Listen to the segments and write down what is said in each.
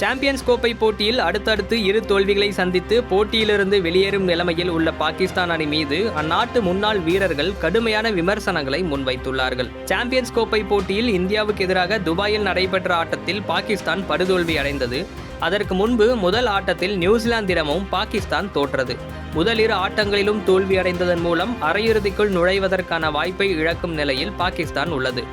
Champions கோப்பை போட்டியில் அடுத்தடுத்து இரு தோல்விகளை சந்தித்து போட்டியிலிருந்து வெளியேறும் நிலைமையில் உள்ள பாகிஸ்தான் அணி மீது அந்நாட்டு முன்னாள் வீரர்கள் கடுமையான விமர்சனங்களை முன்வைத்துள்ளார்கள். சாம்பியன்ஸ் கோப்பை போட்டியில் இந்தியாவுக்கு எதிராக துபாயில் நடைபெற்ற ஆட்டத்தில் பாகிஸ்தான் படுதோல்வி அடைந்தது. அதற்கு முன்பு முதல் ஆட்டத்தில் நியூசிலாந்திடமும் பாகிஸ்தான் தோற்றது. முதல் இரு ஆட்டங்களிலும் தோல்வி அடைந்ததன் மூலம் அரையிறுதிக்குள் நுழைவதற்கான வாய்ப்பை இழக்கும் நிலையில் பாகிஸ்தான் உள்ளது.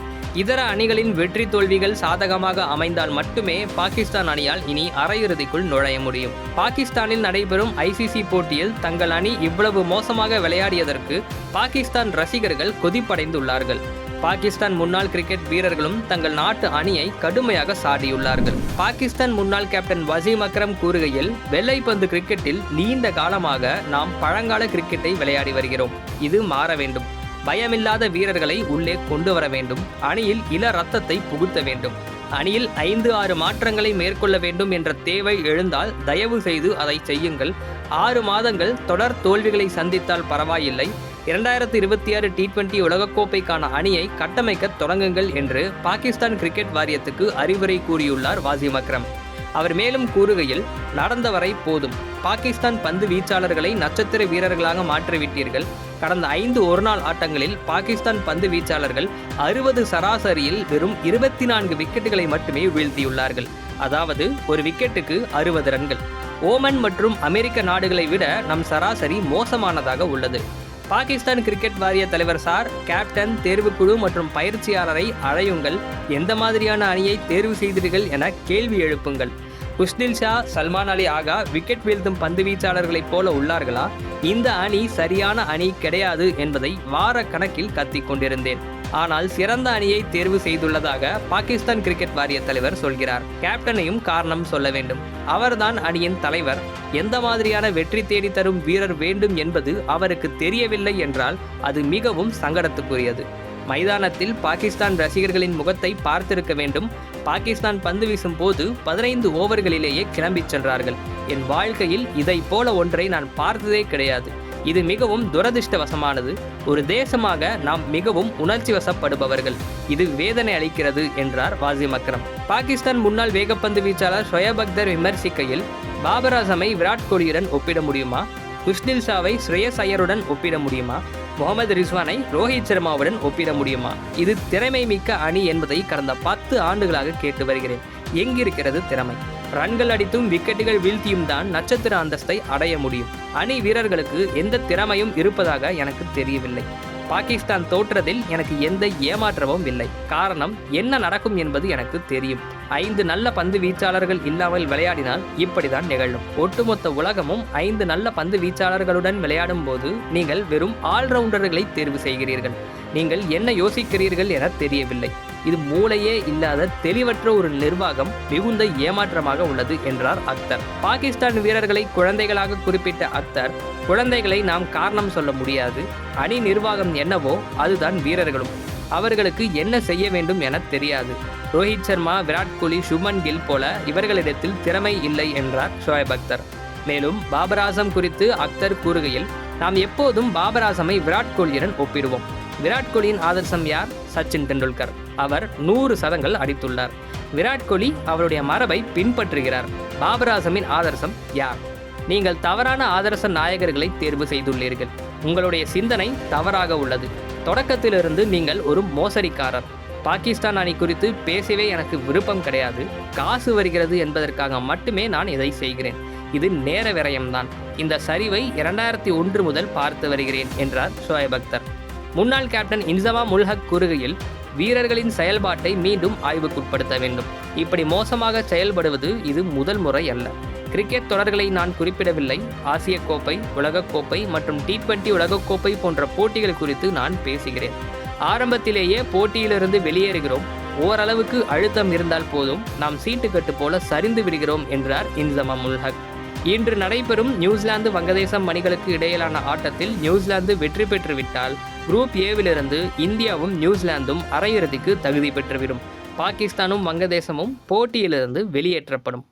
இதர அணிகளின் வெற்றி தோல்விகள் சாதகமாக அமைந்தால் மட்டுமே பாகிஸ்தான் அணியால் இனி அரையிறுதிக்குள் நுழைய முடியும். பாகிஸ்தானில் நடைபெறும் ஐசிசி போட்டியில் தங்கள் அணி இவ்வளவு மோசமாக விளையாடியதற்கு பாகிஸ்தான் ரசிகர்கள் கொதிப்படைந்துள்ளார்கள். பாகிஸ்தான் முன்னாள் கிரிக்கெட் வீரர்களும் தங்கள் நாட்டு அணியை கடுமையாக சாடியுள்ளார்கள். பாகிஸ்தான் முன்னாள் கேப்டன் வசீம் அக்ரம் கூறுகையில் வெள்ளைப்பந்து கிரிக்கெட்டில் நீண்ட காலமாக நாம் பழங்கால கிரிக்கெட்டை விளையாடி வருகிறோம். இது மாற வேண்டும். பயமில்லாத வீரர்களை உள்ளே கொண்டு வர வேண்டும். அணியில் இள ரத்தத்தை புகுத்த வேண்டும். அணியில் ஐந்து ஆறு மாற்றங்களை மேற்கொள்ள வேண்டும் என்ற தேவை எழுந்தால் தயவு செய்து அதை செய்யுங்கள். ஆறு மாதங்கள் தொடர் தோல்விகளை சந்தித்தால் பரவாயில்லை. இரண்டாயிரத்தி இருபத்தி ஆறு டி டுவெண்டி உலகக்கோப்பைக்கான அணியை கட்டமைக்க தொடங்குங்கள் என்று பாகிஸ்தான் கிரிக்கெட் வாரியத்துக்கு அறிவுரை கூறியுள்ளார் வாசிம் அக்ரம். அவர் மேலும் கூறுகையில் நடந்தவரை போதும். பாகிஸ்தான் பந்து வீச்சாளர்களை நட்சத்திர வீரர்களாக மாற்றிவிட்டீர்கள். கடந்த ஐந்து ஒருநாள் ஆட்டங்களில் பாகிஸ்தான் பந்து வீச்சாளர்கள் அறுபது சராசரியில் வெறும் இருபத்தி நான்கு விக்கெட்டுகளை மட்டுமே வீழ்த்தியுள்ளார்கள். அதாவது ஒரு விக்கெட்டுக்கு அறுபது ரன்கள். ஓமன் மற்றும் அமெரிக்க நாடுகளை விட நம் சராசரி மோசமானதாக உள்ளது. பாகிஸ்தான் கிரிக்கெட் வாரிய தலைவர் சார் கேப்டன் தேர்வுக்குழு மற்றும் பயிற்சியாளரை அழையுங்கள். எந்த மாதிரியான அணியை தேர்வு செய்தீர்கள் என கேள்வி எழுப்புங்கள். குஷ்னில் ஷா சல்மான் அலி ஆகா விக்கெட் வீழ்த்தும் பந்து வீச்சாளர்களைப் போல உள்ளார்களா? இந்த அணி சரியான அணி கிடையாது என்பதை வார கணக்கில் கத்திக் கொண்டிருந்தேன். ஆனால் சிறந்த அணியை தேர்வு செய்துள்ளதாக பாகிஸ்தான் கிரிக்கெட் வாரிய தலைவர் சொல்கிறார். கேப்டனையும் காரணம் சொல்ல வேண்டும். அவர்தான் அணியின் தலைவர். எந்த மாதிரியான வெற்றி தேடி தரும் வீரர் வேண்டும் என்பது அவருக்கு தெரியவில்லை என்றால் அது மிகவும் சங்கடத்துக்குரியது. மைதானத்தில் பாகிஸ்தான் ரசிகர்களின் முகத்தை பார்த்திருக்க வேண்டும். பாகிஸ்தான் பந்து வீசும் போது பதினைந்து ஓவர்களிலேயே கிளம்பிச் சென்றார்கள். என் வாழ்க்கையில் இதை போல ஒன்றை நான் பார்த்ததே கிடையாது. இது மிகவும் துரதிர்ஷ்டவசமானது. ஒரு தேசமாக நாம் மிகவும் உணர்ச்சி வசப்படுபவர்கள் இது வேதனை அளிக்கிறது என்றார் வாசிம் அக்ரம். பாகிஸ்தான் முன்னாள் வேகப்பந்து வீச்சாளர் ஷொயப் அக்தர் விமர்சிக்கையில் பாபர் அசமை விராட் கோலியுடன் ஒப்பிட முடியுமா? குஷ்னில் ஷாவை ஸ்ரேயஸ் ஐயருடன் ஒப்பிட முடியுமா? முகமது ரிஸ்வானை ரோஹித் சர்மாவுடன் ஒப்பிட முடியுமா? இது திறமை மிக்க அணி என்பதை கடந்த பத்து ஆண்டுகளாக கேட்டு வருகிறேன். எங்கிருக்கிறது திறமை? ரன்கள் அடித்தும் விக்கெட்டுகள் வீழ்த்தியும் தான் நட்சத்திர அந்தஸ்தை அடைய முடியும். அணி வீரர்களுக்கு எந்த திறமையும் இருப்பதாக எனக்கு தெரியவில்லை. பாகிஸ்தான் தோற்றதில் எனக்கு எந்த ஏமாற்றமும் இல்லை. காரணம் என்ன நடக்கும் என்பது எனக்கு தெரியும். ஐந்து நல்ல பந்து வீச்சாளர்கள் இல்லாமல் விளையாடினால் இப்படிதான் நிகழும். ஒட்டுமொத்த உலகமும் ஐந்து நல்ல பந்து வீச்சாளர்களுடன் விளையாடும் போது நீங்கள் வெறும் ஆல்ரவுண்டர்களை தேர்வு செய்கிறீர்கள். நீங்கள் என்ன யோசிக்கிறீர்கள் என தெரியவில்லை. இது மூளையே இல்லாத தெளிவற்ற ஒரு நிர்வாகம் மிகுந்த ஏமாற்றமாக உள்ளது என்றார் அக்தர். பாகிஸ்தான் வீரர்களை குழந்தைகளாக குறிப்பிட்ட அக்தர் குழந்தைகளை நாம் காரணம் சொல்ல முடியாது. அணி நிர்வாகம் என்னவோ அதுதான் வீரர்களும். அவர்களுக்கு என்ன செய்ய வேண்டும் என தெரியாது. ரோஹித் சர்மா விராட் கோலி சுமன் கில் போல இவர்களிடத்தில் திறமை இல்லை என்றார் ஷோயப் அக்தர். மேலும் பாபர் ஆசம் குறித்து அக்தர் கூறுகையில் நாம் எப்போதும் பாபர் ஆசமை விராட் கோலியுடன் ஒப்பிடுவோம். விராட் கோலியின் ஆதர்சம் யார்? சச்சின் டெண்டுல்கர். அவர் நூறு சதங்கள் அடித்துள்ளார். விராட் கோலி அவருடைய மரபை பின்பற்றுகிறார். பாபர் ஆசமின் ஆதர்சம் யார்? நீங்கள் தவறான ஆதர்ச நாயகர்களை தேர்வு செய்துள்ளீர்கள். உங்களுடைய சிந்தனை தவறாக உள்ளது. தொடக்கத்திலிருந்து நீங்கள் ஒரு மோசடிக்காரர். பாகிஸ்தான் அணி குறித்து பேசவே எனக்கு விருப்பம் கிடையாது. காசு வருகிறது என்பதற்காக மட்டுமே நான் இதை செய்கிறேன். இது நேர விரயம்தான். இந்த சரிவை இரண்டாயிரத்தி ஒன்று முதல் பார்த்து வருகிறேன் என்றார் ஷோயப் அக்தர். முன்னாள் கேப்டன் இன்சமா முல்ஹக் கூறுகையில் வீரர்களின் செயல்பாட்டை மீண்டும் ஆய்வுக்குட்படுத்த வேண்டும். இப்படி மோசமாக செயல்படுவது இது முதல் முறை அல்ல. கிரிக்கெட் தொடர்களை நான் குறிப்பிடவில்லை. ஆசிய கோப்பை உலகக்கோப்பை மற்றும் டி டுவெண்டி உலகக்கோப்பை போன்ற போட்டிகள் குறித்து நான் பேசுகிறேன். ஆரம்பத்திலேயே போட்டியிலிருந்து வெளியேறுகிறோம். ஓரளவுக்கு அழுத்தம் இருந்தால் போதும். நாம் சீட்டுக்கட்டு போல சரிந்து விடுகிறோம் என்றார் இன்சமா முல்ஹக். இன்று நடைபெறும் நியூசிலாந்து வங்கதேசம் அணிகளுக்கு இடையிலான ஆட்டத்தில் நியூசிலாந்து வெற்றி பெற்றுவிட்டால் குரூப் ஏவிலிருந்து இந்தியாவும் நியூசிலாந்தும் அரையிறுதிக்கு தகுதி பெற்றுவிடும். பாகிஸ்தானும் வங்கதேசமும் போட்டியிலிருந்து வெளியேற்றப்படும்.